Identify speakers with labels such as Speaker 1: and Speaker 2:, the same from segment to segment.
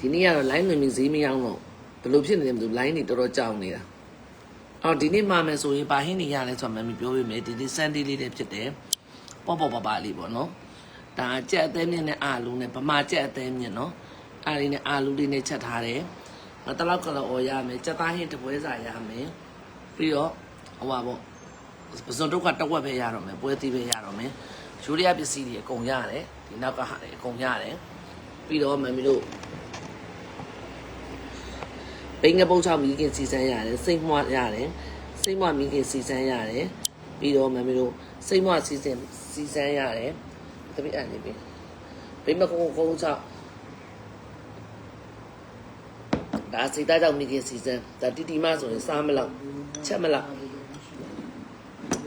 Speaker 1: ဒီနေ့ကတော့ line ဝင်ပြီးဈေးမရောက်တော့ဘယ်လိုဖြစ်နေလဲမသိဘူး line တွေတော်တော်ကြောင်နေတာအော်ဒီနေ့မှာမယ်ဆိုရင်ဘာဟင်းနေရလဲဆိုတော့မမီပြောပြမယ်ဒီနေ့ Sunday လေးတည်းဖြစ်တယ်ပေါ့ပေါ့ပါပါလေးပေါ့နော်ဒါကြက်အသေးမြင့်နဲ့အာလူနဲ့ဗမာကြက်အသေးမြင့်နော်အားလေးနဲ့အာလူလေးနဲ့ချက်ထားတယ်ငါတလောက်ကလောအော်ရမယ်ကြက်သားဟင်းတစ်ပွဲစာရမယ်ပြီးတော့ဟိုပါပေါ့ပစုံတုတ်ကတစ်ဝက်ပဲရတော့မယ်ပွဲသီးပဲရတော့မယ်ယူရီးယားပစ္စည်းတွေအကုန်ရတယ်ဒီနောက်ကဟာတွေအကုန်ရတယ်ပြီးတော့မမီတို့ ဘိန်းကပုတ်ချောက်မီခင်စီစမ်းရတယ်စိတ်မွရတယ်စိတ်မွမီခင်စီစမ်းရတယ်ပြီးတော့မမေတို့စိတ်မွစီစင်စီစမ်းရတယ်တပိအန်နေပြီဘိန်းမကုန်းကုန်းချောက်ဒါစိတ်သားကြောင့်မီခင်စီစမ်းဒါတီတီမဆိုရင်စားမလောက်ချက်မလောက်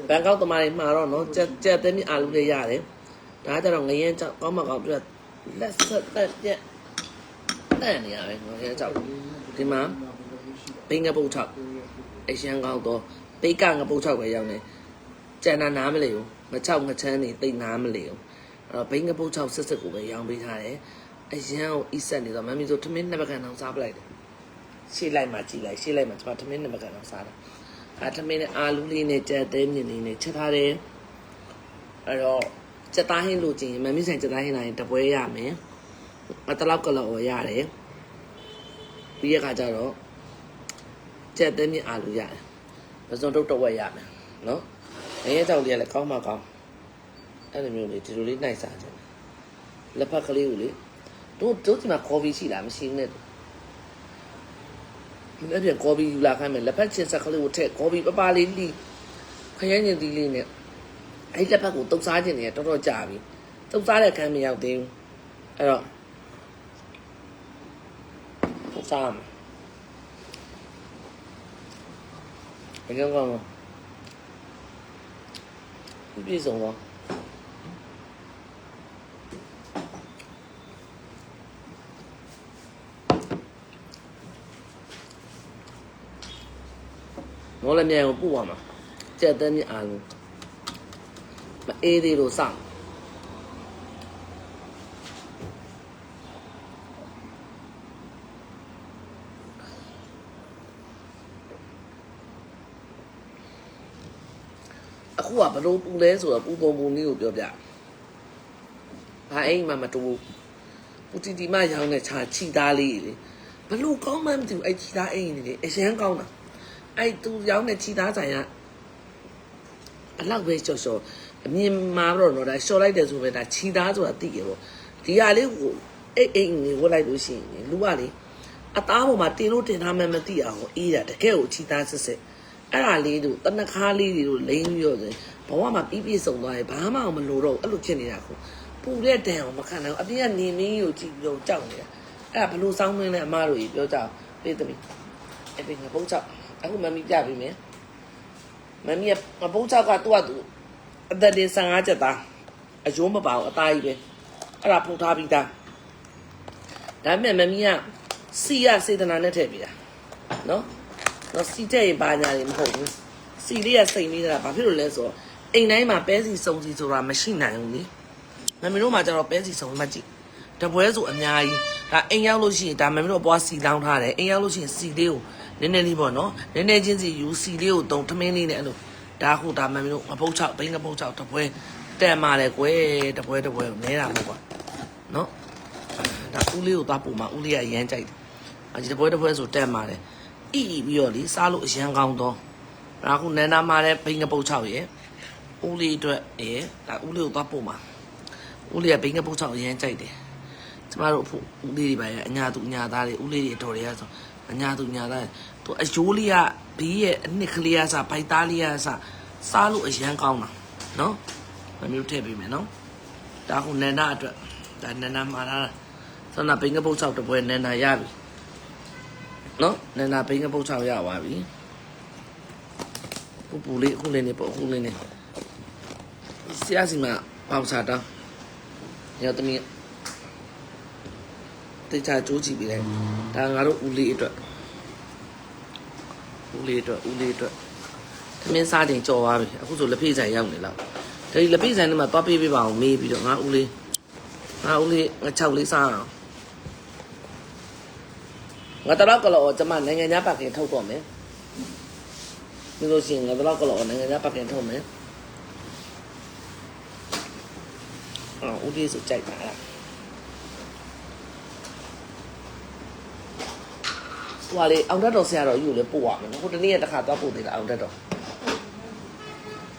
Speaker 1: ဘန်ကောက်တမားတွေမှာတော့နော်ကြက်ကြက်သိမ်းအာလူတွေရတယ်ဒါကြတော့ငရင်ကြောက်ကောင်းမကောင်းပြလက်ဆက်တက်ပြက်တန့်နေရတယ်ငရင်ကြောက် ဒီမှာဘိန်းငပုတ်၆အရန်ကောင်းတော့ဘိတ်ကငပုတ်၆ပဲရောက်နေကျန်တာနားမလဲဘူးငချောက်ငချမ်းနေတိတ်နားမလဲဘူးအဲ့တော့ဘိန်းငပုတ်၆စစ်စစ်ကိုပဲရောင်းပေးထားတယ်အရန်ကိုအီဆက်နေတော့မမီဆိုထမင်းနှစ်ပကံအောင်စားပလိုက်တယ်ရှေ့လိုက်မှကြည်လိုက်ရှေ့လိုက်မှကျွန်မထမင်းနှစ်ပကံအောင်စားတာအဲထမင်းနဲ့အာလူးလေးနဲ့ကြက်သေးမြင့်လေးနဲ့ချက်ထားတယ်အဲ့တော့ကြက်သားဟင်းလိုချင်ရင်မမီဆိုင်ကြက်သားဟင်းလာရင်တပွဲရမယ်အတလောက်ကလောရတယ် ပြီးရခါကျတော့ကြက်သိမ်းမြင့်အာလူရတယ်။ပစုံတုတ်တော့ဝက်ရမယ်နော်။ငရဲကြောက်လေးကလည်းကောင်းမှကောင်း။အဲ့လိုမျိုးလေးဒီလိုလေးနှိုက်စားကြတယ်။လက်ဖက်ကလေးကိုလေတို့တို့ဒီမှာကော်ဖီရှိလားမရှိဘူးနဲ့။လက်ပြန်ကော်ဖီယူလာခိုင်းမယ်လက်ဖက်ချင်းဆက်ကလေးကိုထည့်ကော်ဖီပပလေးလီခရမ်းညင်သီးလေးနဲ့အဲ့လက်ဖက်ကိုတုပ်စားခြင်းနေတော်တော်ကြာပြီ။တုပ်စားတဲ့ခန်းမရောက်သေးဘူး။အဲ့တော့ တုပ်စားမယ်ဘယ်ကောင်ကောင်းလဲပြည့်စုံတော့မော်လမြိုင်ကိုပို့ရမှာ ကြက်တဲ့မြအားလုံးမအေးသေးလို့စောင့်အခုကဘလို့ပူလဲဆိုတော့ပူပုံပုံလေးကိုပြောပြဘာအိမ်မှမတူပူတီတီမရောင်းတဲ့ခြာချီသားလေးလေဘလို့ကောင်းမှမသိဘူးအဲ့ချီသားအိမ်နေလေအရန်ကောင်းတာအဲ့သူရောင်းတဲ့ချီသားဆိုင်ကအလောက်ပဲချော်ချော်အမြင်မှာတော့တော့ဒါရှော်လိုက်တယ်ဆိုပဲဒါချီသားဆိုတာသိရပေါ့ဒီဟာလေးကိုအိတ်အိမ်နေဝတ်လိုက်လို့ရှိရင်လူကလေအသားပေါ်မှာတင်လို့တင်ထားမှမသိအောင်အေးတာတကယ်ကိုချီသားစစ်စစ်အဲ့ဒါလေးတို့တနခါလေးတွေတို့လိမ့်ပြီးတော့ဆိုရင် ဘဝမှာပြီးပြည့်စုံသွားရင်ဘာမှမလိုတော့ဘူးအဲ့လိုဖြစ်နေတာကိုပူတဲ့တန်အောင်မခံနိုင်ဘူးအပြင်ကနေမင်းကိုကြည့်ပြီးတော့ကြောက်နေတာအဲ့ဒါဘလို့စောင်းမင်းလဲအမတို့ကြီးပြောကြအောင်ပြေးသမီးအဲ့ဒီငပုတ်ချောက်အခုမမီပြပေးမယ်မမီကငပုတ်ချောက်ကသူ့ကသူအသက်တင်15ချက်သားအယိုးမပါဘူးအသားကြီးပဲအဲ့ဒါဖုတ်ထားပြီးသားဒါပေမဲ့မမီကစီရစေတနာနဲ့ထည့်ပေးတာနော်တော့စီတဲ့ရင်ဘာညာတွေမဟုတ်ဘူးစီလေးကစိတ်နေတာဘာဖြစ်လို့လဲဆိုတော့ အိမ်တိုင်းမှာပဲစီစုံစီဆိုတာမရှိနိုင်ဘူးလေမမီတို့မှာကျတော့ပဲစီစုံမှကြည့်တပွဲဆိုအများကြီးဒါအိမ်ရောက်လို့ရှိရင်ဒါမမီတို့အပွားစီလောင်းထားတယ်အိမ်ရောက်လို့ရှိရင်စီလေးကိုနည်းနည်းလေးပေါ့နော်နည်းနည်းချင်းစီယူစီလေးကိုတုံထမင်းလေးနဲ့အဲ့လိုဒါဟုတ်ဒါမမီတို့အပုတ်ချောက်ဘိန်းကပုတ်ချောက်တပွဲတန်ပါလေကွယ်တပွဲတပွဲကိုနဲတာမဟုတ်ပါနော်ဒါဦးလေးကိုသွားပို့မှာဦးလေးကအရန်ကြိုက်တယ်အဲဒီတပွဲတပွဲဆိုတန်ပါလေဣပြီးတော့လေစားလို့အရန်ကောင်းတော့ဒါခုနန္ဒာမာတဲ့ဘိန်းကပုတ်ချောက်ရဲ့ ဦးလေးအတွက်ရယ်ဒါဦးလေးကိုသွားပို့မှာဦးလေးကဘိန်းကပုတ်6အရန်ကြိုက်တယ်ကျမတို့အဖို့ဦးလေးတွေပါရအညာသူအညာသားတွေဦးလေးတွေတော်တွေကဆိုအညာသူအညာသားသူအယိုးလေးကဘေးရဲ့အနှစ်ကလေးကစားဘိုက်သားလေးကစားစားလို့အရန်ကောင်းတာနော်မမျိုးထည့်ပေးမယ်နော်ဒါခုနန္ဒအတွက်ဒါနန္ဒမှာလာဆန္ဒဘိန်းကပုတ်6တပွဲနန္ဒရပြီနော်နန္ဒာဘိန်းကပုတ်ချောက်ရပါပြီပူပူလေးအခုလေးနေပေါ့အခုလေးနေ ဆရာစီမပေါက်ချတာရတမီတေချာကြိုးကြည့်ပြီးလိုက်ဒါငါတို့ဦးလေးအတွက်ဦးလေးအတွက်ဦးလေးအတွက်သမင်းစားတင်ကြော်သွားပြီအခုဆိုလက်ဖေးဆိုင်ရောက်နေလောက်ဒါဒီလက်ဖေးဆိုင်ထဲမှာသွားပေးပေးပါအောင်မေးပြီးတော့ငါဦးလေးငါဦးလေးငါ6လေးစားအောင်ငါတလောက်ကလောကျမနိုင်ငံသားပတ်ကင်ထုတ်တော့မယ်ဒီလိုရှိရင်ငါတလောက်ကလောနိုင်ငံသားပတ်ကင်ထုတ်မယ် အော်ဦးဒီဆိုကြိုက်ပါလားဟွာလေအောင်တက်တော်ဆရာတော်ယူလေပို့ရမယ်နော်ဟိုတနေ့ကတစ်ခါသွားပို့သေးတာအောင်တက်တော်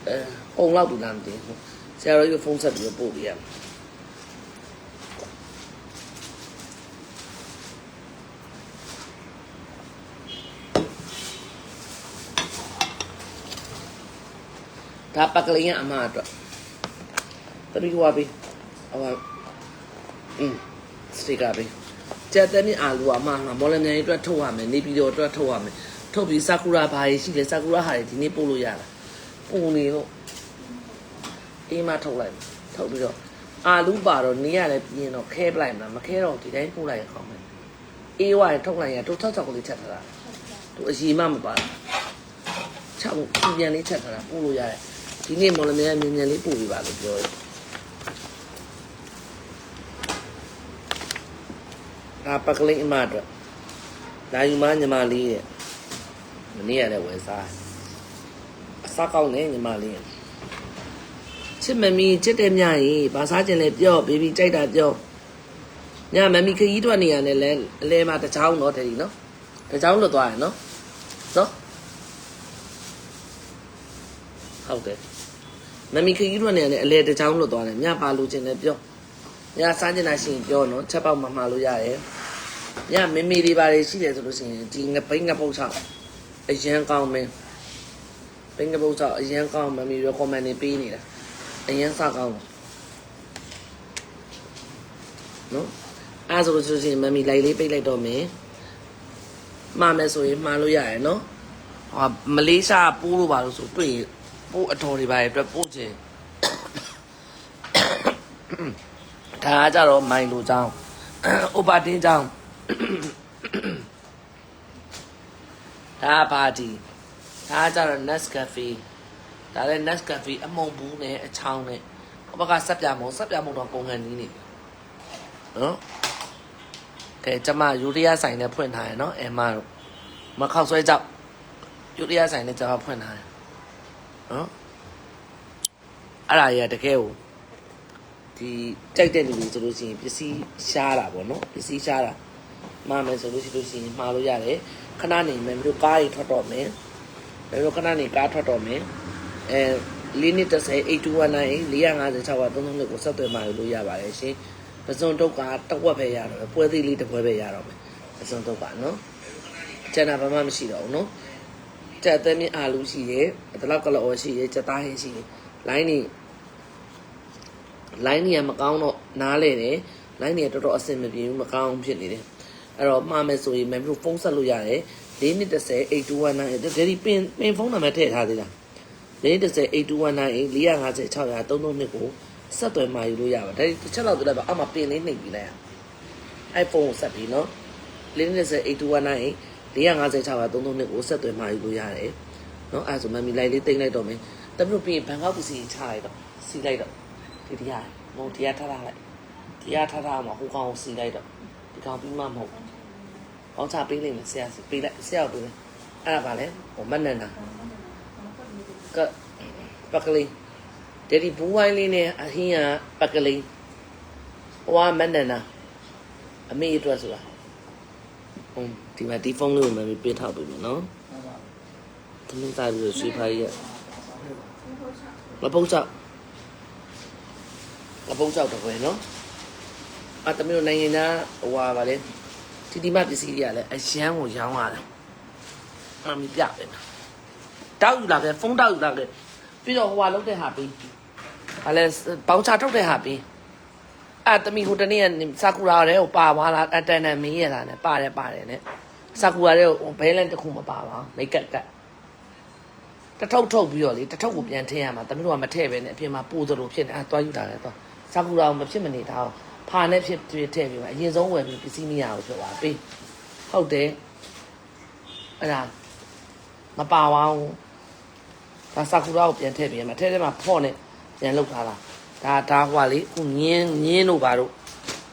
Speaker 1: အဲပုံလောက်တူလားမသိဘူးဆရာတော်ယူဖုန်းဆက်ပြီးတော့ပို့ပြရမယ်ဒါပကလေးရအမအတွက်တပီးဝါပြီ ဟိုอืมစတိကာပြီကျက်တဲ့မြအာလူအမမှာမော်လမြိုင်အတွက်ထုတ်ရမယ်နေပြည်တော်အတွက်ထုတ်ရမယ်ထုတ်ပြီးဆာကူရာဘာကြီးရှိလဲဆာကူရာဟာတွေဒီနေ့ပို့လို့ရတာပုံနေလို့အေးမထုတ်လိုက်မယ်ထုတ်ပြီးတော့အာလူပါတော့နေရတယ်ပြင်းတော့ခဲပလိုက်မှာမခဲတော့ဒီတိုင်းပို့လိုက်ရအောင်မယ်အေးဝါရထုတ်လိုက်ရတို့6 6ကလေးချက်ထားတာတို့အရင်မှမပါဘူး6ပြန်လေးချက်ထားတာပို့လို့ရတယ်ဒီနေ့မော်လမြိုင်ကမြန်မြန်လေးပို့ပြပါလို့ပြောတယ်။ ဒါပကလေးအမအတွက်လာယူမညီမလေးရဲ့မနေ့ကလည်းဝယ်စားအစားကောင်းနေညီမလေးရဲ့ချစ်မမီချစ်တဲ့မြရင်ဘာစားခြင်းလဲပြောဘေဘီကြိုက်တာပြောညမမီခရီးထွက်နေရတယ်လဲအလဲမှာတချောင်းတော့တယ်ဒီနော်တချောင်းလွတ်သွားရနော်နော်ဟုတ်တယ်မမီခကြီးတို့နဲ့လည်းအလဲတစ်ချောင်းလွတ်သွားတယ်ညပါလို့ခြင်းလည်းပြောညစားကျင်တာရှိရင်ပြောနော်ချက်ပေါက်မမှားလို့ရတယ် ညမမီတွေပါတွေရှိတယ်ဆိုလို့ရှိရင်ဒီငပိငပုတ်ချောက်အရန်ကောင်းမင်းပိငပုတ်ချောက်အရန်ကောင်းမမီ recommend နေပေးနေတာအရန်စကောင်းနော်အဲဆိုလို့ဆိုရင်မမီလိုက်လေးပိတ်လိုက်တော့မယ်မှားမယ်ဆိုရင်မှားလို့ရတယ်နော်ဟာမလေးရှားပိုးလို့ပါလို့ဆိုတွေ့ရင်ပို့အတော်တွေပါရအတွက်ပို့ချင်ဒါကကြတော့မိုင်လိုချောင်းဥပတင်းချောင်း ဒါကပါတီဒါကကြတော့ Nescafe ဒါလည်း Nescafe အမုံဘူးနဲ့အချောင်းနဲ့ဘက်ကစက်ပြမုံစက်ပြမုံတော့ပုံကန်နီးနေနော်ကဲကျမယူရီးယားဆိုင်နဲ့ဖွင့်ထားရနော်အဲမတို့မခောက်ဆွဲကြောက်ယူရီးယားဆိုင်နဲ့ကျမဖွင့်ထားတယ်နော်အဲ့ဒါကြီးကတကယ်ကိုဒီကြိုက်တဲ့လူတွေဆိုလို့ရှိရင်ပစ္စည်းရှားတာပေါ့နော်ပစ္စည်းရှားတာ မှားမယ်ဆိုလို့ရှိလို့ရှိရင်မှားလို့ရတယ်ခဏနေမယ်မျိုးကားကြီးထွက်တော့မယ်မျိုးခဏနေကားထွက်တော့မယ်အဲလေးနှစ်30 8219 456က33နှစ်ကိုဆက်သွယ်မှာလို့ရပါတယ်ရှင်ပစုံတုတ်ကတစ်ဝက်ပဲရတော့မယ်ပွဲသေးလေးတစ်ပွဲပဲရတော့မယ်ပစုံတုတ်ကနော်ကျန်တာဘာမှမရှိတော့ဘူးနော်ကြက်သက်မြင့်အာလူရှိတယ်တလောက်ကလောရှိတယ်ကြက်သားဟင်းရှိတယ်လိုင်းနေလိုင်းနေကမကောင်းတော့နားလဲတယ်လိုင်းနေကတော်တော်အဆင်မပြေဘူးမကောင်းဖြစ်နေတယ် အဲ့တော့မှားမယ်ဆိုရင်မမ်တို့ဖုန်းဆက်လို့ရတယ်၄နှစ်30 8219ဒါဒီပင်ပင်ဖုန်းနံပါတ်ထည့်ထားသေးလား၄နှစ်30 8219 450 600 332ကိုဆက်သွယ်မှာယူလို့ရပါဒါဒီတစ်ချက်လောက်ပြလိုက်ပါအမှပင်လေးနှိပ်ပြီးလိုက်ရ iPhone ကိုဆက်ပြီးနော်၄နှစ်30 8219 456ပါ332ကိုဆက်သွယ်မှာယူလို့ရတယ်။နော်အဲဒါဆိုမမီလိုက်လေးတိမ့်လိုက်တော့မယ်။တမလို့ပြီးရင်ဘန်ကောက်ပစ္စည်းချလိုက်တော့စီလိုက်တော့ဒီတရားမဟုတ်တရားထားထားလိုက်။တရားထားထားမှာဟိုကောင်ကိုစီလိုက်တော့ဒီကောင်ပြီးမှမဟုတ် ဘူး။ကောင်းချပေးလိုက်မယ်ဆရာစီပေးလိုက်ဆရာကိုပေးလိုက်။အဲ့ဒါပါလေဟိုမနန္တာကပကလေးဒေဒီဘူးဝိုင်းလေးနဲ့အဟင်းကပကလေးဟိုကမနန္တာအမေအတွက်ဆိုတာဟွန်းဒီမှာဒီဖုန်းလေးကိုမမေပေးထောက်ပေးမယ်နော်။သမင်းစားပြီးတော့ရွှေဖားကြီးကမပုတ်ချောက်မပုတ်ချောက်တော့ပဲနော်။အတမီးတို့နိုင်ငံသားဟိုဟာပါလေ တီတီမပစ္စည်းတွေကလည်းအရန်ကိုရောင်းရတာ။မမီပြပဲ။တောက်ယူလာခဲ့ဖုန်းတောက်ယူလာခဲ့ပြီးတော့ဟိုဟာလုတ်တဲ့ဟာပြီး။ဟာလဲပေါင်ချထုတ်တဲ့ဟာပြီး။အဲ့တမီဟိုတနေ့ကဆာကူရာတဲ့ဟိုပါသွားလားအတန်တန်မင်းရတာနဲ့ပါတယ်ပါတယ်နဲ့ဆာကူရာတဲ့ဟိုဘဲလန်တစ်ခုမပါပါမိတ်ကပ်ကပ်တထုပ်ထုတ်ပြီးတော့လေတထုပ်ကိုပြန်ထည့်ရမှာတမီတို့ကမထည့်ပဲနဲ့အပြင်မှာပိုးသလိုဖြစ်နေအဲ့သွားယူတာလေတော့ဆာကူရာကိုမဖြစ်မနေတာကို ဖာနဲ့ဖြစ်ဖြစ်ထည့်ပြီးမှအရင်ဆုံးဝယ်ပြီးပစ္စည်းမရဘူးဖြစ်သွားပြီဟုတ်တယ်အဲ့ဒါမပါပါဘူးဒါဆာကူရာကိုပြန်ထည့်ပြီးမှထည့်ထဲမှာဖော့နဲ့ပြန်လောက်ထားတာဒါဒါဟွာလေခုညင်းညင်းတို့ပါတို့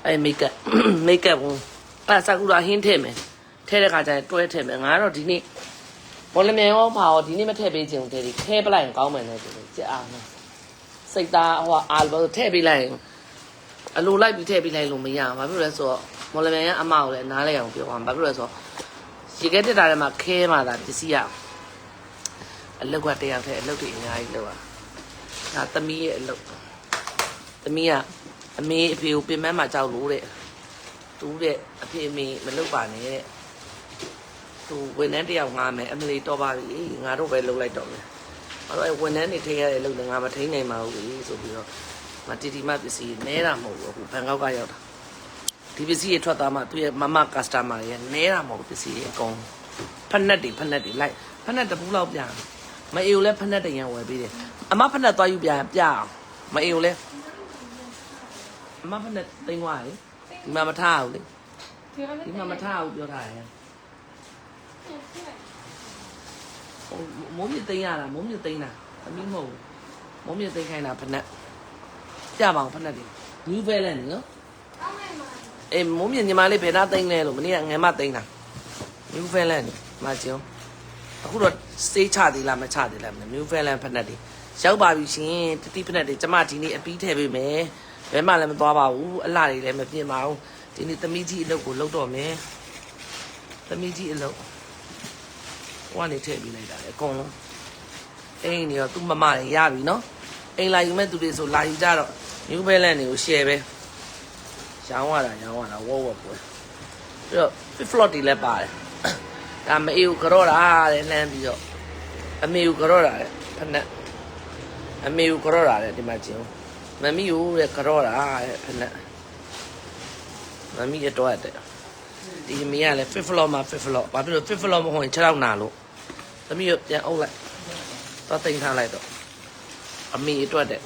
Speaker 1: အဲမိတ်ကပ်မိတ်ကပ်ဘူးအဲဆာကူရာဟင်းထည့်မယ်ထထဲတဲ့ခါကျရင်တွဲထည့်မယ်ငါကတော့ဒီနေ့ဘောလမြန်ရောပါရောဒီနေ့မထည့်ပေးချင်ဘူးတဲ့ဒီခဲပလိုက်ရင်ကောင်းမယ်နဲ့တူကြက်အောင်နော်စိတ်သားဟိုအာဘောထည့်ပေးလိုက်ရင် အလိုလိုက်ပြီးထည့်ပေးလိုက်လို့မရဘူးဘာဖြစ်လို့လဲဆိုတော့ဘောလမြန်ရအမကိုလည်းနားလဲအောင်ပြောပါဘာဖြစ်လို့လဲဆိုတော့ရေခဲတက်တာထဲမှာခဲမှသာပစ္စည်းရအလုတ်ကတယောက်တည်းအလုတ်တွေအများကြီးလောက်อ่ะဒါသမီးရဲ့အလုတ်သမီးကအမေအဖေကိုပြင်မမှာကြောက်လို့တဲ့တူးတဲ့အဖေအမေမလုပ်ပါနဲ့တဲ့သူဝန်ထမ်းတယောက်ငားမယ်အမလီတော့ပါပြီငါတို့ပဲလုပ်လိုက်တော့မယ်အဲ့တော့ဝန်ထမ်းတွေထိရတဲ့လုပ်တယ်ငါမထိနိုင်ပါဘူးဆိုပြီးတော့ မတီတီမပစ္စည်းနဲတာမဟုတ်ဘူးအခုဘန်ကောက်ကရောက်တာဒီပစ္စည်းတွေထွက်သွားမှသူရဲ့မမကစတမာတွေနဲတာမဟုတ်ပစ္စည်းတွေအကုန်ဖက်နက်တွေဖက်နက်တွေလိုက်ဖက်နက်တပူးလောက်ပြမအေကိုလည်းဖက်နက်တရံဝယ်ပေးတယ်အမဖက်နက်သွားယူပြပြအောင်မအေကိုလည်းအမဖက်နက်သိမ်းသွားတယ်ဒီမှာမထားဘူးလေဒီမှာမထားဘူးပြောထားတယ်ဟိုမိုးမြသိမ်းရတာမိုးမြသိမ်းတာအမီးမဟုတ်ဘူးမိုးမြသိမ်းခိုင်းတာဖက်နဲ့ကြ ပါအောင်ဖက်နဲ့ဒီ New Balance နော်အေးမိုးမြညီမလေးဘယ်သားသိမ်းလဲလို့မနေ့ကငယ်မသိမ်းတာ New Balance မကျုံအခုတော့စေးချသေးလားမချသေးလားမသိဘူး New Balance ဖက်နဲ့ဒီရောက်ပါပြီရှင်တတိဖက်နဲ့ဒီကျမဒီနေ့အပီးထည့်ပေးမယ်ဘယ်မှလည်းမသွားပါဘူးအလှတွေလည်းမပြင်ပါဘူးဒီနေ့သမီးကြီးအလုပ်ကိုလုပ်တော့မယ်သမီးကြီးအလုပ်ဟိုကနေထည့်ပေးလိုက်တာလေအကုန်လုံးအိမ်နေတော့သူ့မမတွေရပြီနော်အိမ်လာယူမဲ့သူတွေဆိုလာယူကြတော့ new balance တွေကို share ပဲရောင်းရတာရောင်းရတာဝေါဝေါပွဲပြီးတော့ fit flop တွေလည်းပါတယ်ဒါမအေကိုကြော့တာတဲ့လှမ်းပြီးတော့အမေကိုကြော့တာတဲ့ဖက်နဲ့အမေကိုကြော့တာတဲ့ဒီမှာကျင်းမမီကိုတဲ့ကြော့တာတဲ့ဖက်နဲ့မမီရတော့တဲ့ဒီမီးကလည်း fifth floor မှာ fifth floor ဘာဖြစ်လို့ fifth floor မဟုတ်ရင်6လောက်နာလို့သမီးရပြန်အုပ်လိုက်တော့တင်ထားလိုက်တော့အမေအတွက်တဲ့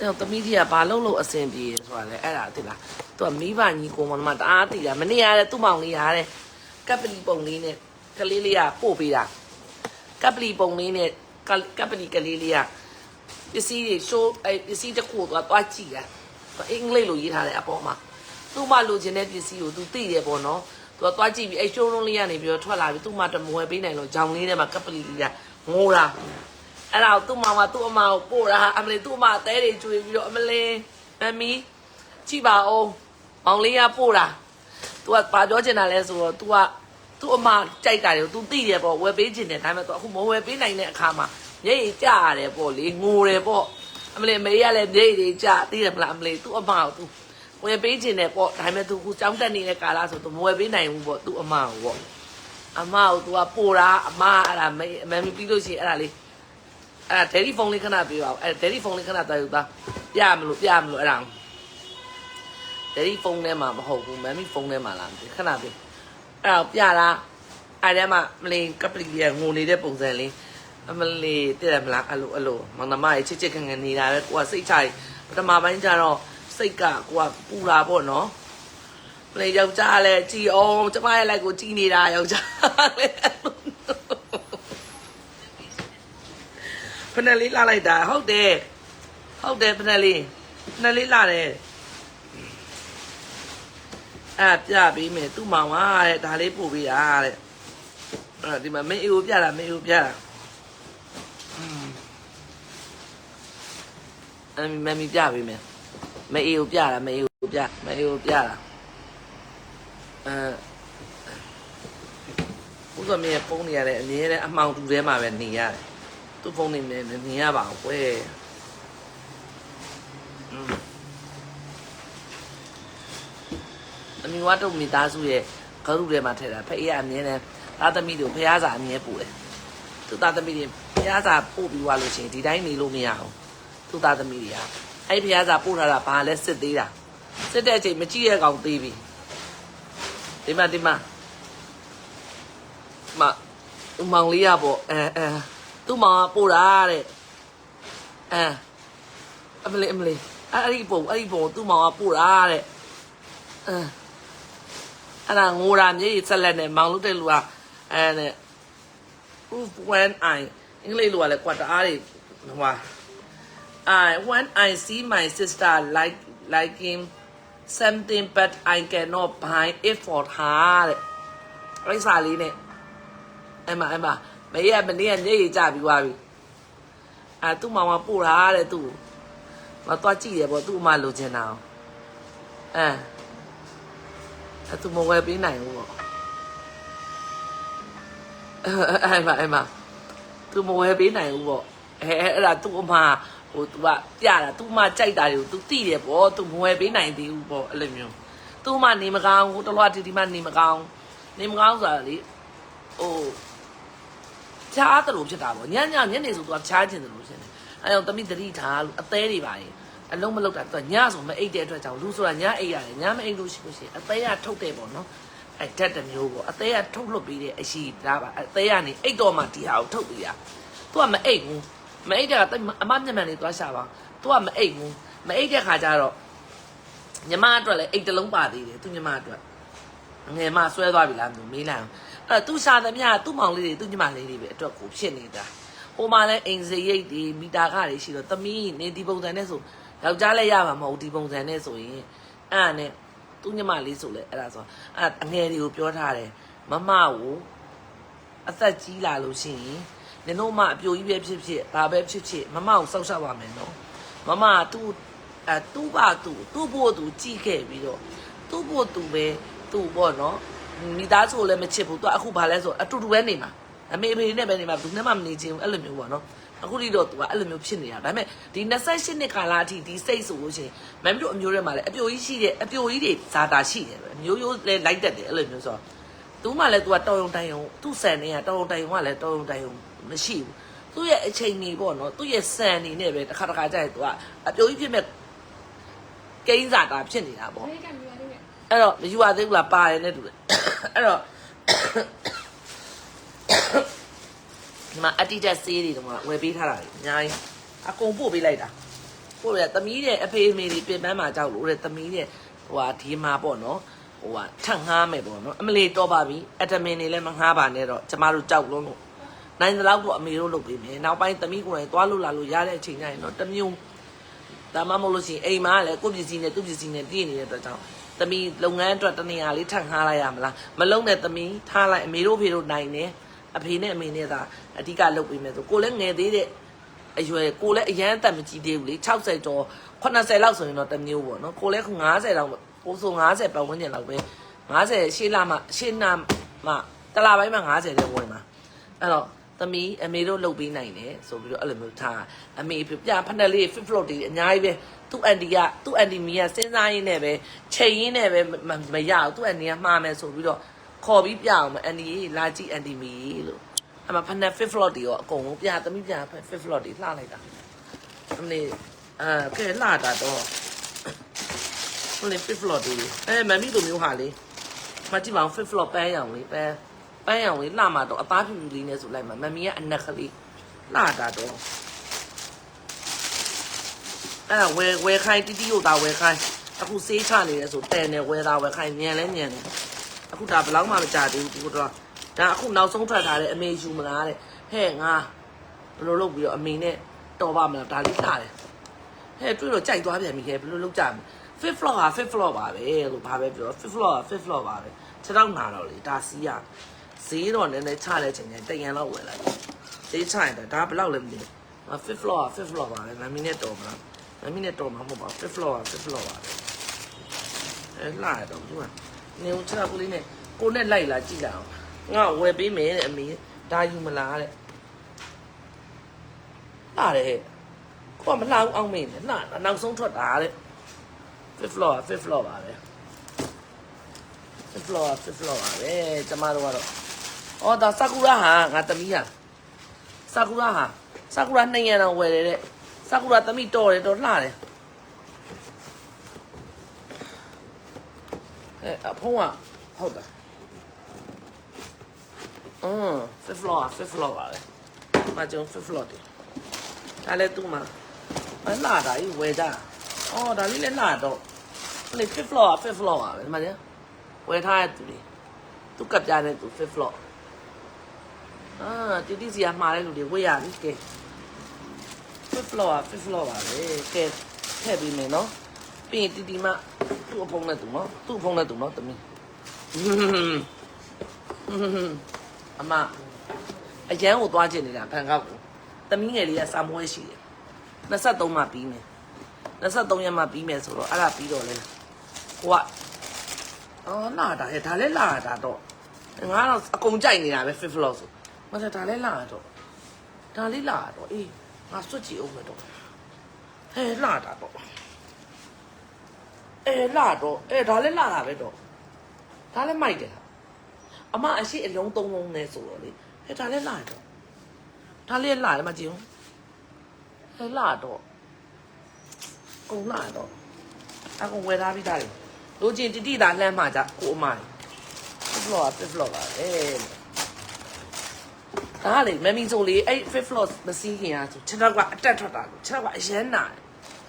Speaker 1: အဲ့တော့သမီးကြီးကဘာလုပ်လို့အဆင်ပြေဆိုတာလဲအဲ့ဒါသိလားသူကမိဘညီကိုမမတအားသိတာမနေ့ကလည်းသူ့မောင်လေးရတဲ့ကပ်ပလီပုံလေးနဲ့ကလေးလေးကပို့ပေးတာကပ်ပလီပုံလေးနဲ့ကပ်ပလီကလေးလေးကပစ္စည်းတွေ show အဲ့ပစ္စည်းတစ်ခုကိုသွားကြည့်တာအင်္ဂလိပ်လိုရေးထားတယ်အပေါ်မှာသူ့မလိုချင်တဲ့ပစ္စည်းကို तू သိတယ်ပေါ့နော်။ तू ကသွားကြည့်ပြီးအဲ့ showroom လေးကနေပြီးတော့ထွက်လာပြီးသူ့မတမဝယ်ပေးနိုင်လို့ဂျောင်လေးထဲမှာကပလီလေးကငိုတာ။ အဲ့ဒါကိုသူ့မမသူ့အမကိုပို့တာအမလေးသူ့အမအသေးတွေကျွေးပြီးတော့အမလေးမမီကြည့်ပါဦး။မောင်လေးကပို့တာ။ तू ကဘာပြောချင်တာလဲဆိုတော့ तू ကသူ့အမကြိုက်တာတွေကို तू သိတယ်ပေါ့ဝယ်ပေးချင်တယ်ဒါပေမဲ့ तू အခုမဝယ်ပေးနိုင်တဲ့အခါမှာမျက်ရည်ကျရတယ်ပေါ့လေငိုတယ်ပေါ့အမလေးမေးရလဲမျက်ရည်တွေကျသိတယ်မလားအမလေးသူ့အမကို तू ဝယ်ပေးခြင်းနဲ့ပေါ့ဒါပေမဲ့သူကကြောင်းတက်နေတဲ့ကာလဆိုသူမဝယ်ပေးနိုင်ဘူးပေါ့သူ့အမကိုပေါ့အမကို तू ကပို့တာအမအဲ့ဒါမေမမပြီးလို့ရှိရင်အဲ့ဒါလေး အဲ့ဒါဒယ်ရီဖုန်းလေးခဏပေးပါဦးအဲ့ဒယ်ရီဖုန်းလေးခဏတိုင်ယူသားပြမလို့ပြမလို့အဲ့ဒါဒယ်ရီဖုန်းထဲမှာမဟုတ်ဘူးမမီဖုန်းထဲမှာလားမသိခဏပေးအဲ့ဒါပြတာအဲ့ထဲမှာမလင်းကပလီရဲ့ငိုနေတဲ့ပုံစံလေးအမလေးတည်တယ်မလားအဲ့လိုအဲ့လိုမောင်နှမရဲ့ချစ်ချစ်ခင်ခင်နေတာပဲကိုကစိတ်ချရပထမပိုင်းကျတော့စိတ်ကကိုကပူတာပေါ့နော်ပလေယောက်ျားလည်းကြည်အောင်ကျမရဲ့လိုက်ကိုကြည်နေတာယောက်ျားလည်း ဖနက်လေးလာလိုက်တာဟုတ်တယ်ဟုတ်တယ်ဖနက်လေးဖနက်လေးလာတယ်အဲ့ပြပေးမယ်သူ့မောင်ကတဲ့ဒါလေးပို့ပေးတာတဲ့အဲ့ဒီမှာမင်းအေကိုပြတာမင်းအေကိုပြတာอืมအဲ့မမီပြပေးမယ်မအေကိုပြတာမအေကိုပြမအေကိုပြတာအဲဘုရားမင်းရဲ့ဖုန်းနေရတဲ့အမြဲတမ်းအမှောင်တူထဲမှာပဲနေရတယ် သူ့ဖုန်းနေနေနေရပါဘူးကွယ်อืมအမိဝတ်တို့မိသားစုရဲ့ဂရုထဲမှာထည့်တာဖအေးကအမြဲတမ်းသားသမီးတို့ဖះစာအမြဲပို့တယ်သူသားသမီးတွေဖះစာပို့ပြီးသွားလို့ရှိရင်ဒီတိုင်းနေလို့မရအောင်သူသားသမီးတွေကအဲ့ဖျားစာပို့ထားတာဘာလဲစစ်သေးတာစစ်တဲ့အချိန်မကြည့်ရကောင်သေးပြီဒီမှာဒီမှာမဦးမောင်လေးရပေါ့အဲအဲ သူ့မောင်ကပို့တာတဲ့အဲအမလေးအမလေးအဲ့အဲ့ဒီပုံအဲ့ဒီပုံသူ့မောင်ကပို့တာတဲ့အဲအဲ့ဒါငိုတာမြေကြီးဆက်လက်နဲ့မောင်လို့တဲ့လူကအဲနဲ့ when i အင်္ဂလိပ်လိုကလည်းကွာတအားတွေဟိုဟာ I when I see my sister like liking something but I cannot buy it for her တဲ့ရိစာလေးနဲ့အဲ့မှာအဲ့မှာ မရမနေ့ကညရည်ကြပြီးသွားပြီအဲသူ့မောင်ကပို့တာတဲ့သူ့မတော့ကြည့်ရပေါ့သူ့အမလိုချင်တာအောင်အဲအဲ့သူမဝယ်ပေးနိုင်ဘူးပေါ့အဲ့မှာအဲ့မှာသူမဝယ်ပေးနိုင်ဘူးပေါ့အဲအဲ့ဒါသူ့အမဟိုသူကပြတာသူ့အမကြိုက်တာတွေကိုသူသိတယ်ပေါ့သူမဝယ်ပေးနိုင်သေးဘူးပေါ့အဲ့လိုမျိုးသူ့အမနေမကောင်းဟိုတလွားတီတီမနေမကောင်းနေမကောင်းဆိုတာလေဟို ချားတယ်လို့ဖြစ်တာပေါ့ညညညနေဆိုသူကချားကျင်တယ်လို့ဖြစ်တယ်အဲတော့တမိတတိထားလို့အသေးတွေပါရင်အလုံးမလောက်တာသူကညဆိုမအိတ်တဲ့အတွက်ကြောင့်လူဆိုတာညအိတ်ရတယ်ညမအိတ်လို့ရှိလို့ရှိရင်အသေးကထုတ်တယ်ပေါ့နော်အဲဓာတ်တစ်မျိုးပေါ့အသေးကထုတ်လွတ်ပြီးတဲ့အရှိဒါပါအသေးကနေအိတ်တော့မှဒီဟာကိုထုတ်ပြီးတာသူကမအိတ်ဘူးမအိတ်တဲ့ကတိတ်အမမျက်မှန်လေးသွားရှာပါသူကမအိတ်ဘူးမအိတ်တဲ့ခါကျတော့ညီမအတွက်လည်းအိတ်တစ်လုံးပါသေးတယ်သူညီမအတွက်ငယ်မဆွဲသွားပြီလားမသိဘူးမေးလိုက်အောင် အဲ့တော့သူရှာသမျှသူ့မောင်လေးတွေသူ့ညီမလေးတွေပဲအတွက်ကိုဖြစ်နေတာဟိုမှာလဲအိမ်စရိတ်တွေမီတာခတွေရှိတော့သမီးနေဒီပုံစံနဲ့ဆိုယောက်ျားလည်းရမှာမဟုတ်ဘူးဒီပုံစံနဲ့ဆိုရင်အဲ့ဒါနဲ့သူ့ညီမလေးဆိုလဲအဲ့ဒါဆိုအဲ့ဒါအငယ်တွေကိုပြောထားတယ်မမကိုအသက်ကြီးလာလို့ရှိရင်နင်တို့မအပြိုကြီးပဲဖြစ်ဖြစ်ဘာပဲဖြစ်ဖြစ်မမကိုစောက်ရှောက်ပါမယ်နော်မမကသူ့အဲသူ့ဘာသူ့သူ့ဖို့သူကြည့်ခဲ့ပြီးတော့သူ့ဖို့သူပဲသူ့ပေါ့နော် မိသားစုကိုလည်းမချစ်ဘူးသူကအခုဘာလဲဆိုအတူတူပဲနေမှာအမေအဖေနဲ့ပဲနေမှာဘူးနဲ့မှမနေချင်ဘူးအဲ့လိုမျိုးပေါ့နော်အခုလိတော့သူကအဲ့လိုမျိုးဖြစ်နေတာဒါပေမဲ့ဒီ28နှစ်ကာလအထိဒီစိတ်ဆိုလို့ရှိရင်မမ်တို့အမျိုးတွေမှာလည်းအပြိုကြီးရှိတယ်အပြိုကြီးတွေဇာတာရှိတယ်ပဲမျိုးရိုးလည်းလိုက်တတ်တယ်အဲ့လိုမျိုးဆိုတော့သူမှလည်း तू ကတော်ရုံတိုင်ရုံသူ့ဆန်နေကတော်ရုံတိုင်ရုံကလည်းတော်ရုံတိုင်ရုံမရှိဘူးသူ့ရဲ့အချိန်ကြီးပေါ့နော်သူ့ရဲ့ဆန်နေနဲ့ပဲတစ်ခါတစ်ခါကျရင် तू ကအပြိုကြီးဖြစ်မဲ့ကိန်းစာတာဖြစ်နေတာပေါ့
Speaker 2: ဘယ်ကမြူရသေးလဲ
Speaker 1: အဲ့တော့မယူရသေးဘူးလားပါတယ်နဲ့တူတယ် အဲ့တော့ဒီမှာအတိတက်ဆေးတွေတော့ဝယ်ပေးထားတာလေအများကြီးအကုန်ပို့ပေးလိုက်တာပို့ရသမီးတဲ့အဖေအမေတွေပြင်ပန်းမှာကြောက်လို့တဲ့သမီးတဲ့ဟိုဟာဒီမှာပေါ့နော်ဟိုဟာထပ်ငားမယ်ပေါ့နော်အမလီတော့ပါပြီအတမင်တွေလည်းမငားပါနဲ့တော့ကျမတို့ကြောက်လုံးလို့နိုင်သလောက်တော့အမေတို့လုပ်ပေးမယ်နောက်ပိုင်းသမီးကိုယ်တိုင်သွားလို့လာလို့ရတဲ့အချိန်ကျရင်တော့တစ်မျိုးဒါမှမဟုတ်လို့ရှိရင်အိမ်မှာလည်းကိုယ့်ပစ္စည်းနဲ့သူ့ပစ္စည်းနဲ့တည်နေတဲ့အတွက်ကြောင့် သမီးလုပ်ငန်းအတွက်တနေရာလေးထပ်ငှားလိုက်ရမလားမလုံးနဲ့သမီးထားလိုက်အမေတို့ဖေတို့နိုင်တယ်အဖေနဲ့အမေနဲ့သာအဓိကလုပ်ပေးမယ်ဆိုကိုလည်းငယ်သေးတဲ့အရွယ်ကိုလည်းအရန်အသက်မကြီးသေးဘူးလေ60ကျော်80လောက်ဆိုရင်တော့တစ်မျိုးပေါ့နော်ကိုလည်းခု90လောက်ကိုဆို90ပတ်ဝန်းကျင်လောက်ပဲ90ရှေ့လာမှရှေ့နာမှတလာပိုင်းမှာ90တဲ့ဝင်မှာအဲ့တော့ သမီးအမေတို့လှုပ်ပေးနိုင်တယ်ဆိုပြီးတော့အဲ့လိုမျိုးထားအမေပြဖက်နယ်လေး flip flop တွေအများကြီးပဲသူ့အန်တီကသူ့အန်တီမီကစဉ်းစားရင်းနဲ့ပဲချိန်ရင်းနဲ့ပဲမမရဘူးသူ့အန်တီကမှားမယ်ဆိုပြီးတော့ခေါ်ပြီးပြအောင်မအန်တီလာကြည့်အန်တီမီလို့အမဖက်နယ် flip flop တွေရောအကုန်လုံးပြသမီးပြ flip flop တွေလှလိုက်တာအမေအဲကဲလှတာတော့ဟိုလေ flip flop တွေအဲမမီလိုမျိုးဟာလေမကြည့်ပါအောင် flip flop ပန်းရောင်လေးပန်း ပန်းရောင်လေးလှမှာတော့အသားဖြူဖြူလေးနဲ့ဆိုလိုက်မှာမမီကအနက်ကလေးလှတာတော့အဲ့ဒါဝယ်ဝယ်ခိုင်းတီတီကိုဒါဝယ်ခိုင်းအခုစေးချနေတယ်ဆိုတဲနေဝယ်တာဝယ်ခိုင်းညံလဲညံတယ်အခုဒါဘယ်လောက်မှမကြသေးဘူးဒီကတော့ဒါအခုနောက်ဆုံးထွက်ထားတဲ့အမေယူမလားတဲ့ဟဲ့ငါဘယ်လိုလုပ်ပြီးတော့အမေနဲ့တော်ပါမလားဒါလေးထားတယ်ဟဲ့တွေ့တော့ကြိုက်သွားပြန်ပြီခဲဘယ်လိုလုပ်ကြမလဲ fifth floor ဟာ fifth floor ပါပဲလို့ဘာပဲပြော fifth floor ဟာ fifth floor ပါပဲခြေတော့နာတော့လေဒါစီးရ ဈေးတော့နည်းနည်းချတဲ့ချိန်ကျတရန်တော့ဝယ်လိုက်ဈေးချရင်ဒါဘယ်လောက်လဲမသိဘူး fifth floor ဟာ fifth floor ပါပဲမမီနဲ့တော်မလားမမီနဲ့တော်မှာမဟုတ်ပါဘူး fifth floor ပါ fifth floor ပါပဲအဲလာရတော့ဒီမှာနေဦးချက်ကလေးနဲ့ကိုနဲ့လိုက်လာကြည့်ကြအောင်ငါဝယ်ပေးမယ်တဲ့အမေဒါယူမလားတဲ့လာတယ်ဟဲ့ကိုကမလာဘူးအောင်မင်းနဲ့လာနောက်ဆုံးထွက်တာတဲ့ fifth floor ပါ fifth floor ပါပဲ fifth floor ပါ fifth floor ပါပဲကျမတို့ကတော့ ဩဒါဆာကူရာဟာငါသမီးဟာဆာကူရာဟာဆာကူရာနှစ်ရံတော့ဝယ်တယ်တဲ့ဆာကူရာသမီးတော်တယ်တော်လှတယ်အဲအဖုံးကဟုတ်တာอืม fifth floor fifth floor ပါလေမကျုံ fifth floor တယ်ဒါလည်းသူ့မှာမလှတာကြီးဝယ်ကြဩဒါလေးလည်းလှတော့လေ fifth floor fifth floor ပါပဲဒီမှာလေဝယ်ထားရတူလေသူ့ကပ်ပြားနဲ့သူ fifth floor အာတီတီစီကမှားတဲ့လူတွေဝယ်ရပြီကဲ fifth floor อ่ะ fifth floor ပါပဲကဲထည့်ပြီးမယ်နော်ပြီးရင်တီတီမသူ့အဖုံးနဲ့သူနော်သူ့အဖုံးနဲ့သူနော်တမီးအမအရန်ကိုသွားကျင်နေတာဘန်ကောက်ကိုသမီးငယ်လေးကစာမွေးရှိတယ်23မှပြီးမယ်23ရက်မှပြီးမယ်ဆိုတော့အဲ့ဒါပြီးတော့လဲကိုကအော်လာတာဟဲ့ဒါလည်းလာတာတော့ငါတော့အကုန်ကြိုက်နေတာပဲ fifth floor ဆို မဆက်ဒါလည်းလာတော့ဒါလေးလာတော့အေးငါစွတ်ကြည့်အောင်မယ်တော့ဟဲ့လာတာတော့အဲလာတော့အဲဒါလည်းလာတာပဲတော့ဒါလည်းမိုက်တယ်အမအရှိအလုံးသုံးလုံးနဲ့ဆိုတော့လေဟဲ့ဒါလည်းလာတော့ဒါလည်းလာတယ်မကြည့်ဘူးဟဲ့လာတော့ကုန်လာတော့အကုန်ဝယ်ထားပြီးသားလေလိုချင်တိတိသာလှမ်းမှကြကိုအမလေးဖလော့ဖလော့ပါအဲ ဒါလေမမီဆိုလေအဲ့ fifth floor မစီးခင်อ่ะဆိုခြေထောက်ကအတက်ထွက်တာလို့ခြေထောက်ကအရန်နာတယ်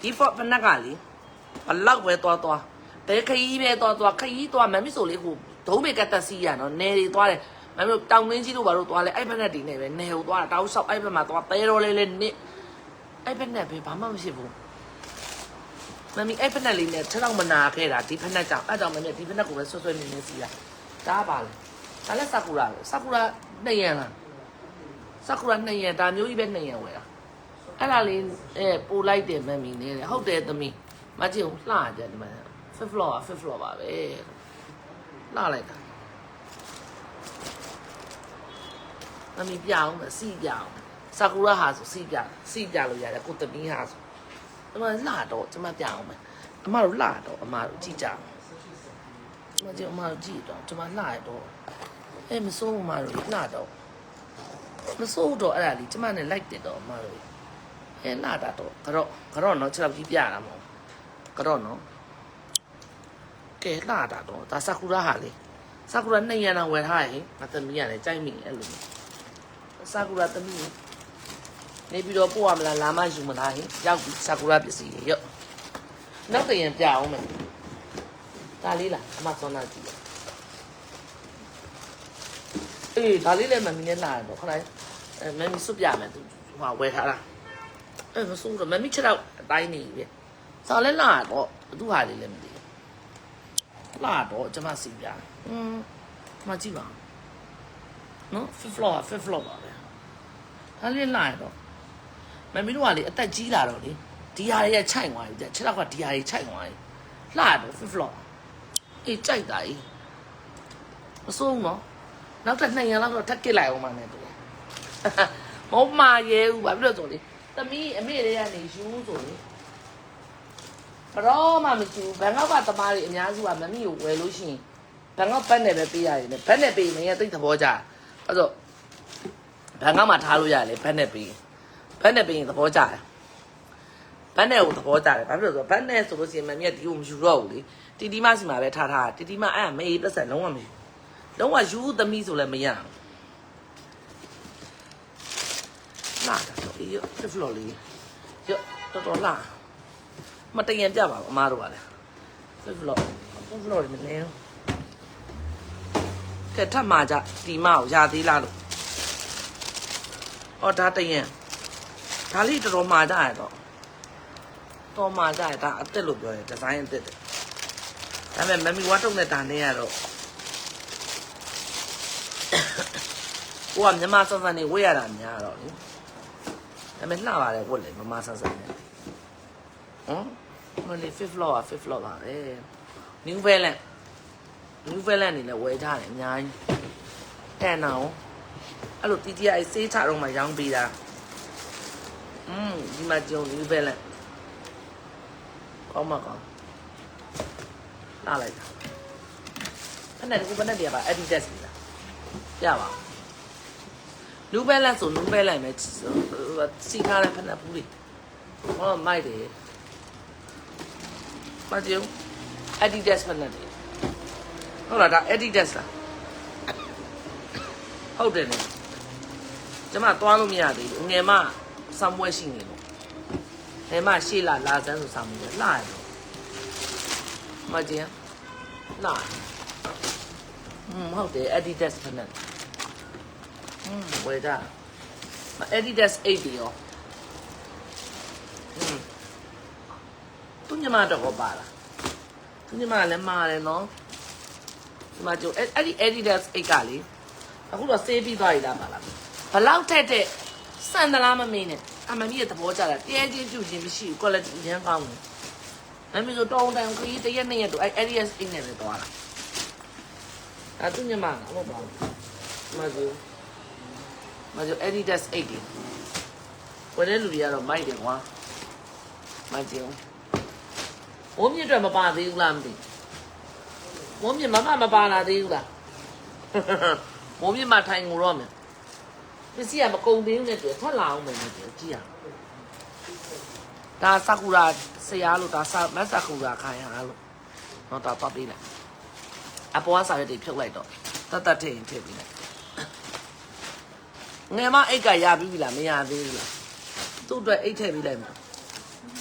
Speaker 1: ဒီဖော့ပနက်ကလေဘလောက်ပဲသွားသွားဘယ်ခရီးပဲသွားသွားခရီးသွားမမီဆိုလေဟိုဒုံးမေကတ်တက်စီးရနော်နေတွေသွားတယ်မမီတောင်မင်းကြီးတို့ဘာလို့သွားလဲအဲ့ဘက်နဲ့ဒီနေပဲနေဟိုသွားတာတောက်ဆောက်အဲ့ဘက်မှာသွားတဲတော်လေးလေးနစ်အဲ့ဘက်နဲ့ပဲဘာမှမရှိဘူးမမီအဲ့ဖက်နဲ့လေးနဲ့ခြေထောက်မနာခဲ့တာဒီဖက်နဲ့ကြောင့်အဲ့ကြောင့်မမီဒီဖက်နဲ့ကိုပဲဆွဆွနေနေစီးတာဒါပါလေဒါလည်းဆာကူရာပဲဆာကူရာနှစ်ရံလား စကူရာနှစ်ရံဒါမျိုးကြီးပဲနှစ်ရံဝယ်တာအဲ့ဒါလေးအဲပို့လိုက်တယ်မမီနေတယ်ဟုတ်တယ်သမီးမကြည့်ဘူးလှကြတယ်ဒီမှာ fifth floor อ่ะ fifth floor ပါပဲလှလိုက်တာမမီပြအောင်မစီပြအောင်စကူရာဟာဆိုစီပြစီပြလို့ရတယ်ကိုသမီးဟာဆိုဒီမှာလှတော့ကျမပြအောင်မယ်အမတို့လှတော့အမတို့ကြည့်ကြအောင်ကျမကြည့်အမတို့ကြည့်တော့ကျမလှရတော့အဲမစိုးဘူးအမတို့လှတော့ မစိုးတော့အဲ့ဒါလေးကျမနဲ့လိုက်တက်တော့အမတို့အဲလာတာတော့ကတော့ကတော့နော်6လောက်ကြီးပြရတာမဟုတ်ကတော့နော်ကဲလာတာတော့ဒါဆာကူရာဟာလေဆာကူရာနှစ်ရံတော့ဝယ်ထားရင်ငါသမီးရတယ်ကြိုက်မိအဲ့လိုဆာကူရာသမီးနေပြီးတော့ပို့ရမလားလာမယူမလားဟင်ရောက်ပြီဆာကူရာပစ္စည်းတွေရော့နောက်တရင်ပြအောင်မယ်ဒါလေးလားအမစောနာကြည့် အေးဒါလေးလည်းမမီနဲ့လာတော့ခဏအဲမမီစွပြမယ်သူဟိုဝယ်ထားတာအဲမစိုးတော့မမီချက်တော့အတိုင်းနေပြီစော်လဲလာတော့သူ့ဟာလေးလည်းမသိဘူးလာတော့ကျမစီပြอืมမကြည့်ပါနော် fifth floor fifth floor ပါပဲဒါလေးလာတော့မမီတို့ကလေအသက်ကြီးလာတော့လေဒီဟာတွေခြိုက်သွားပြီချက်တော့ကဒီဟာတွေခြိုက်သွားပြီလာတော့ fifth floor အေးကြိုက်တာကြီးမစိုးဘူးနော် နောက်ထပ်နှစ်ရံလောက်တော့ထပ်ကစ်လိုက်အောင်ပါနဲ့တူမဟုတ်မာရဲဘူးဘာဖြစ်လို့ဆိုလေသမီးအမေတွေကနေယူဆိုလေဘရောမှမရှိဘူးဘန်ကောက်ကတမားတွေအများစုကမမီကိုဝယ်လို့ရှိရင်ဘန်ကောက်ဘတ်နဲ့ပဲပေးရတယ်လေဘတ်နဲ့ပေးရင်လည်းသိသဘောကျအဲ့တော့ဘန်ကောက်မှာထားလို့ရတယ်လေဘတ်နဲ့ပေးဘတ်နဲ့ပေးရင်သဘောကျတယ်ဘတ်နဲ့ကိုသဘောကျတယ်ဘာဖြစ်လို့ဆိုဘတ်နဲ့ဆိုလို့ရှိရင်မမီကဒီကိုမယူတော့ဘူးလေတီတီမစီမှာပဲထားထားတီတီမအဲ့မေးပတ်စံလုံးဝမရှိဘူး လုံးဝယူသမီးဆိုလည်းမရဘူးလာတော့အေးရောတစ်ဖလော်လေးရောတော်တော်လာမတရင်ပြပါဘူးအမားတို့ကလည်းတစ်ဖလော်တစ်ဖလော်လေးမနေတော့ကဲထပ်မှာကြဒီမကိုရာသေးလားလို့အော်ဒါတရင်ဒါလေးတော်တော်မှာကြရတော့တော်မှာကြရဒါအစ်စ်လို့ပြောရင်ဒီဇိုင်းအစ်စ်တယ်ဒါပေမဲ့မမ်မီဝါတုံးနဲ့ဒါနဲ့ကတော့ ကိုကမြန်မာဆန်ဆန်နေဝေ့ရတာများတော့လေဒါပေမဲ့လှပါတယ်ဝတ်လေမြန်မာဆန်ဆန်နေဟမ်မလေး fifth floor อ่ะ fifth floor ပါပဲ new balance new balance နေလဲဝယ်ကြတယ်အများကြီးတန်အောင်အဲ့လိုတီတီအိုင်စေးချတော့မှရောင်းပေးတာอืมဒီမှာကြုံ new balance ကောင်းမကောင်းလာလိုက်တာအဲ့နဲ့ဒီဘက်နဲ့တည်းကပါ Adidas ပြီလားပြပါ ဦး new balance ဆို new balance ပဲစီထားတဲ့ဖက်နှက်ဘူးလေဟောမိုက်တယ်မကြည့် Adidas ဖက်နှက်တယ်ဟုတ်လားဒါ Adidas လားဟုတ်တယ်နော်ကျမသွားလို့မရသေးဘူးငယ်မဆမ်ဝဲရှိနေလို့ငယ်မရှေ့လာလာစမ်းဆိုဆမ်ဝဲလာရတော့မကြည့်လာอืมဟုတ်တယ် Adidas ဖက်နှက် อืมဝယ်ကြမ Adidas 8ဒီရောอืมသူညမတော့ကိုပါလားသူညမလည်းမာတယ်နော်ဒီမှာကျအဲ့အဲ့ဒီ Adidas 8ကလေ အခုတော့ဆေးပြီးသွားပြီလားမလားဘလောက်ထက်တဲ့စံတလားမမင်းနဲ့အမမီးရဲ့သဘောကျတာတဲချင်းပြုတ်ချင်းမရှိဘူး quality ရမ်းကောင်းတယ်အမေဆိုတောင်းတန်ခရီးတစ်ရက်နှစ်ရက်တော့အဲ areas အိနဲ့ပဲသွားတာအဲသူညမလားဟုတ်ပါဘူးမဆို မဆို Adidas 8တွေဝယ်တဲ့လူတွေကတော့မိုက်တယ်ကွာမကြည့်ဝုံးမြင့်အတွက်မပါသေးဘူးလားမသိဝုံးမြင့်မမမပါလာသေးဘူးလားဝုံးမြင့်မထိုင်ငိုတော့မယ်ပစ္စည်းကမကုန်သေးဘူးနဲ့တူထက်လာအောင်မယ်နဲ့တူကြည့်ရဒါဆာကူရာဆရာလို့ဒါဆာမက်ဆာကူရာခိုင်ဟာလို့တော့တော့တော့ပေးလိုက်အပေါ်ကစာရွက်တွေဖြုတ်လိုက်တော့တတ်တတ်ထည့်ရင်ထည့်ပေးလိုက် ငယ်မအိတ်ကရပြီလားမရသေးဘူးလားသူ့အတွက်အိတ်ထည့်ပေးလိုက်မှာ